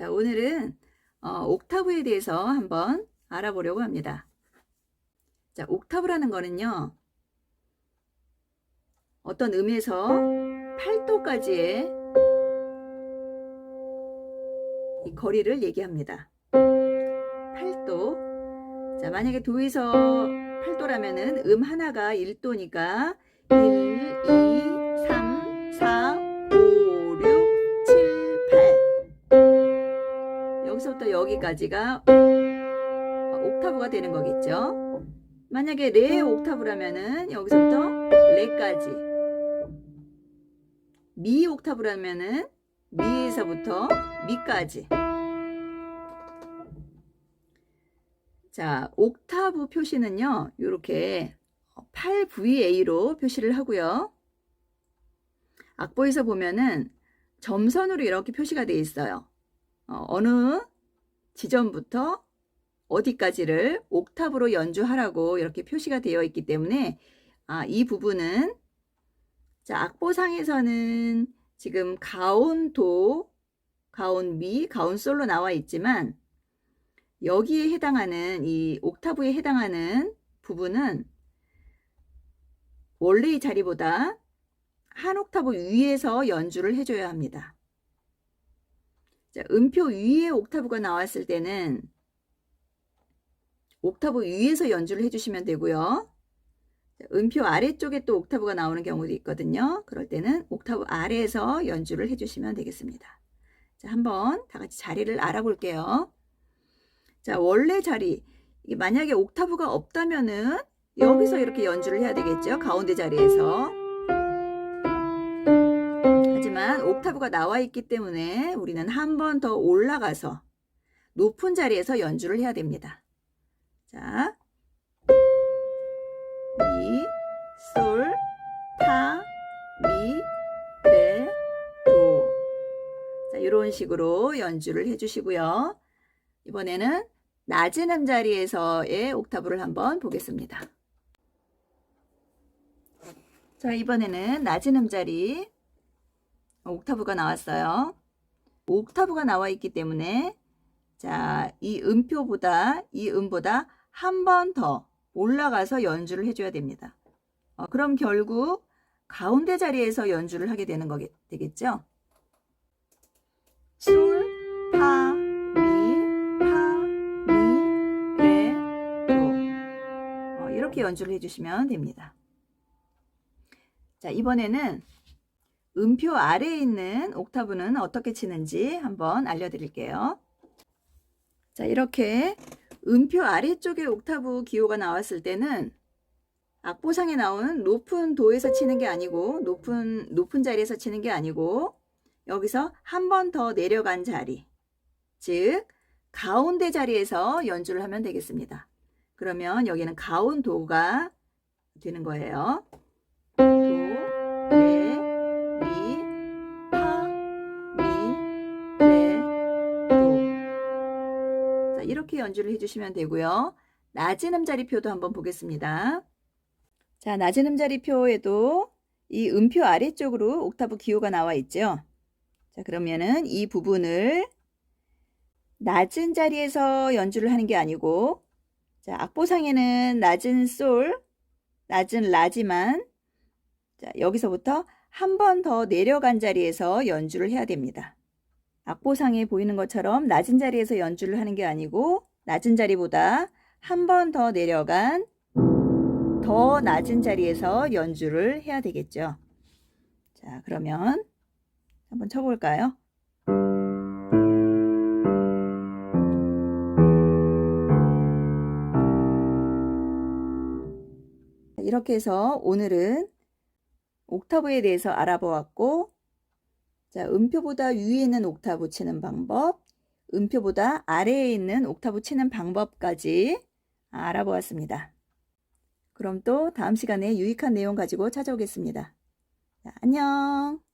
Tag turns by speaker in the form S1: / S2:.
S1: 자, 오늘은 어, 옥타브에 대해서 한번 알아보려고 합니다. 자, 옥타브라는 거는요. 어떤 음에서 8도까지의 이 거리를 얘기합니다. 8도. 자, 만약에 도에서 8도라면은 음 하나가 1도니까 1, 2, 여기서부터 여기까지가 옥타브가 되는 거겠죠. 만약에 레 옥타브라면은 여기서부터 레까지. 미 옥타브라면은 미에서부터 미까지. 자, 옥타브 표시는요, 이렇게 8VA로 표시를 하고요. 악보에서 보면은 점선으로 이렇게 표시가 되어 있어요. 어, 어느 지점부터 어디까지를 옥타브로 연주하라고 이렇게 표시가 되어 있기 때문에 아, 이 부분은 자, 악보상에서는 지금 가온 도, 가온 미, 가온 솔로 나와 있지만 여기에 해당하는 이 옥타브에 해당하는 부분은 원래의 자리보다 한 옥타브 위에서 연주를 해줘야 합니다. 자, 음표 위에 옥타브가 나왔을 때는 옥타브 위에서 연주를 해주시면 되고요. 자, 음표 아래쪽에 또 옥타브가 나오는 경우도 있거든요. 그럴 때는 옥타브 아래에서 연주를 해주시면 되겠습니다. 자, 한번 다 같이 자리를 알아볼게요. 자, 원래 자리. 만약에 옥타브가 없다면은 여기서 이렇게 연주를 해야 되겠죠. 가운데 자리에서. 하지만 옥타브가 나와 있기 때문에 우리는 한 번 더 올라가서 높은 자리에서 연주를 해야 됩니다. 자, 미, 솔, 타, 미, 레, 도. 자, 이런 식으로 연주를 해주시고요. 이번에는 낮은 음자리에서의 옥타브를 한번 보겠습니다. 자, 이번에는 낮은 음자리 옥타브가 나왔어요. 옥타브가 나와 있기 때문에 자, 이 음표보다 이 음보다 한 번 더 올라가서 연주를 해줘야 됩니다. 어, 그럼 결국 가운데 자리에서 연주를 하게 되는 거겠, 되겠죠? 솔, 파, 미, 파, 미, 레, 도. 어, 이렇게 연주를 해주시면 됩니다. 자, 이번에는 음표 아래에 있는 옥타브는 어떻게 치는지 한번 알려드릴게요. 자, 이렇게 음표 아래쪽에 옥타브 기호가 나왔을 때는 악보상에 나오는 높은 도에서 치는 게 아니고 높은 높은 자리에서 치는 게 아니고 여기서 한 번 더 내려간 자리 즉 가운데 자리에서 연주를 하면 되겠습니다. 그러면 여기는 가운도가 되는 거예요. 이렇게 연주를 해주시면 되고요. 낮은 음자리표도 한번 보겠습니다. 자, 낮은 음자리표에도 이 음표 아래쪽으로 옥타브 기호가 나와 있죠. 자, 그러면은 이 부분을 낮은 자리에서 연주를 하는 게 아니고, 자, 악보상에는 낮은 솔, 낮은 라지만, 자, 여기서부터 한 번 더 내려간 자리에서 연주를 해야 됩니다. 악보상에 보이는 것처럼 낮은 자리에서 연주를 하는 게 아니고, 낮은 자리보다 한 번 더 내려간 더 낮은 자리에서 연주를 해야 되겠죠. 자, 그러면 한번 쳐볼까요? 이렇게 해서 오늘은 옥타브에 대해서 알아보았고, 자, 음표보다 위에 있는 옥타브 치는 방법, 음표보다 아래에 있는 옥타브 치는 방법까지 알아보았습니다. 그럼 또 다음 시간에 유익한 내용 가지고 찾아오겠습니다. 자, 안녕.